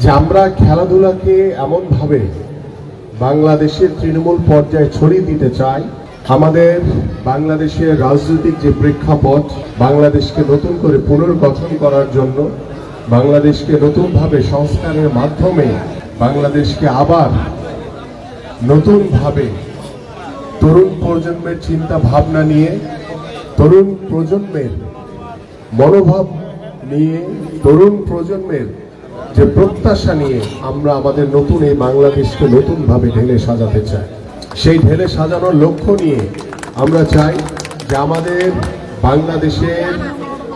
যে আমরা খেলাধুলাকে এমনভাবে বাংলাদেশের তৃণমূল পর্যায়ে ছড়িয়ে দিতে চাই, আমাদের বাংলাদেশের রাজনৈতিক যে প্রেক্ষাপট, বাংলাদেশকে নতুন করে পুনর্গঠন করার জন্য, বাংলাদেশকে নতুনভাবে সংস্কারের মাধ্যমে বাংলাদেশকে আবার নতুনভাবে তরুণ প্রজন্মের চিন্তা ভাবনা নিয়ে, তরুণ প্রজন্মের মনোভাব নিয়ে, তরুণ প্রজন্মের যে প্রত্যাশা নিয়ে আমরা আমাদের নতুন এই বাংলাদেশকে নতুনভাবে ঢেলে সাজাতে চাই। সেই ঢেলে সাজানোর লক্ষ্য নিয়ে আমরা চাই যে আমাদের বাংলাদেশের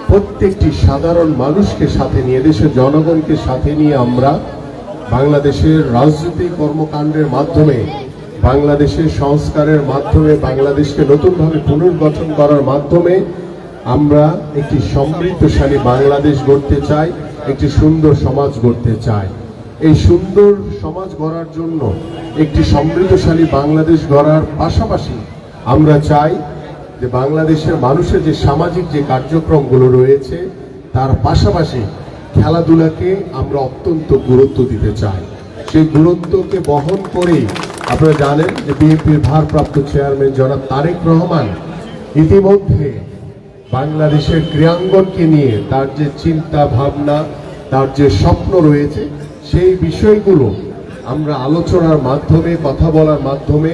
প্রত্যেকটি সাধারণ মানুষকে সাথে নিয়ে, দেশের জনগণকে সাথে নিয়ে আমরা বাংলাদেশের রাজনৈতিক কর্মকাণ্ডের মাধ্যমে, বাংলাদেশের সংস্কারের মাধ্যমে, বাংলাদেশকে নতুনভাবে পুনর্গঠন করার মাধ্যমে আমরা একটি সমৃদ্ধশালী বাংলাদেশ গড়তে চাই। একটি সুন্দর সমাজ গড়তে চাই এই সুন্দর সমাজ গড়ার জন্য একটি সমৃদ্ধশালী বাংলাদেশ গড়ার পাশাপাশি আমরা চাই যে বাংলাদেশের মানুষের যে সামাজিক যে কার্যক্রমগুলো রয়েছে, তার পাশাপাশি খেলাধুলাকে আমরা অত্যন্ত গুরুত্ব দিতে চাই। সেই গুরুত্বকে বহন করেই আপনারা জানেন যে বিএনপির ভারপ্রাপ্ত চেয়ারম্যান জনাব তারেক রহমান ইতিমধ্যে বাংলাদেশের ক্রীড়াঙ্গনকে নিয়ে তার যে চিন্তা ভাবনা, তার যে স্বপ্ন রয়েছে, সেই বিষয়গুলো আমরা আলোচনার মাধ্যমে, কথা বলার মাধ্যমে,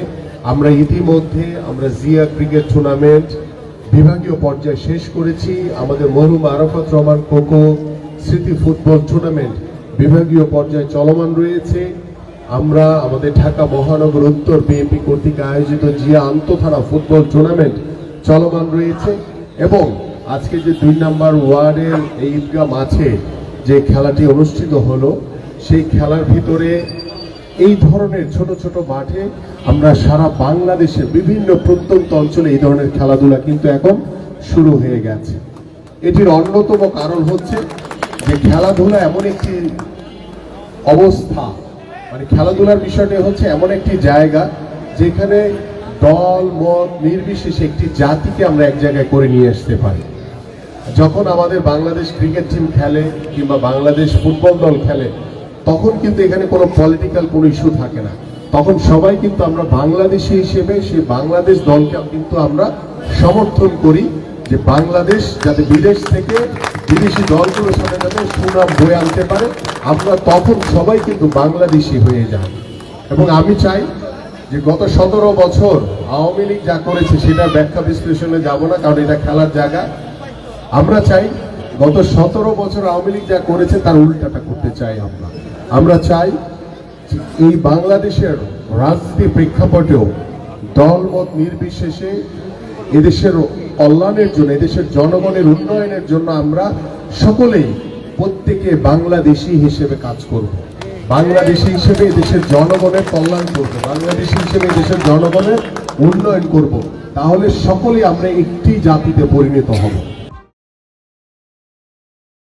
আমরা ইতিমধ্যে আমরা জিয়া ক্রিকেট টুর্নামেন্ট বিভাগীয় পর্যায়ে শেষ করেছি। আমাদের মরুম আরাফাত রহমান কোকো স্মৃতি ফুটবল টুর্নামেন্ট বিভাগীয় পর্যায়ে চলমান রয়েছে। আমরা আমাদের ঢাকা মহানগর উত্তর বিএনপি কর্তৃক আয়োজিত জিয়া আন্তঃথানা ফুটবল টুর্নামেন্ট চলমান রয়েছে। এবং আজকে যে দুই নাম্বার ওয়ার্ডের এই ঈদগাহ মাঠে যে খেলাটি অনুষ্ঠিত হলো, সেই খেলার ভিতরে এই ধরনের ছোট ছোট মাঠে আমরা সারা বাংলাদেশে বিভিন্ন প্রত্যন্ত অঞ্চলে এই ধরনের খেলাধুলা কিন্তু এখন শুরু হয়ে গেছে। এটির অন্যতম কারণ হচ্ছে যে খেলাধুলা এমন একটি অবস্থা মানে খেলাধুলার বিষয়টি হচ্ছে এমন একটি জায়গা যেখানে দল, মত নির্বিশেষে একটি জাতিকে আমরা এক জায়গায় করে নিয়ে আসতে পারি। যখন আমাদের বাংলাদেশ ক্রিকেট টিম খেলে কিংবা বাংলাদেশ ফুটবল দল খেলে, তখন কিন্তু এখানে কোনো পলিটিক্যাল কোনো ইস্যু থাকে না। তখন সবাই কিন্তু আমরা বাংলাদেশি হিসেবে সেই বাংলাদেশ দলকে কিন্তু আমরা সমর্থন করি যে বাংলাদেশ যাতে বিদেশ থেকে বিদেশি দলগুলোর সাথে যাতে সুনাম বয়ে আনতে পারে। আমরা তখন সবাই কিন্তু বাংলাদেশি হয়ে যাই। এবং আমি চাই যে গত সতেরো বছর আওয়ামী লীগ যা করেছে সেটার ব্যাখ্যা বিশ্লেষণে যাব না, কারণ এটা খেলার জায়গা। আমরা চাই গত সতেরো বছর আওয়ামী লীগ যা করেছে তার উল্টাটা করতে চাই আমরা। আমরা চাই এই বাংলাদেশের রাজনীতি প্রেক্ষাপটেও দলমত নির্বিশেষে এদেশের কল্যাণের জন্য, এদেশের জনগণের উন্নয়নের জন্য আমরা সকলেই প্রত্যেকে বাংলাদেশি হিসেবে কাজ করব। বাংলাদেশি হিসেবে দেশের জনগণের কল্যাণ করব, বাংলাদেশি হিসেবে দেশের জনগণের উন্নয়ন করব, তাহলে সকলেই আমরা একটি জাতিতে পরিণত হব।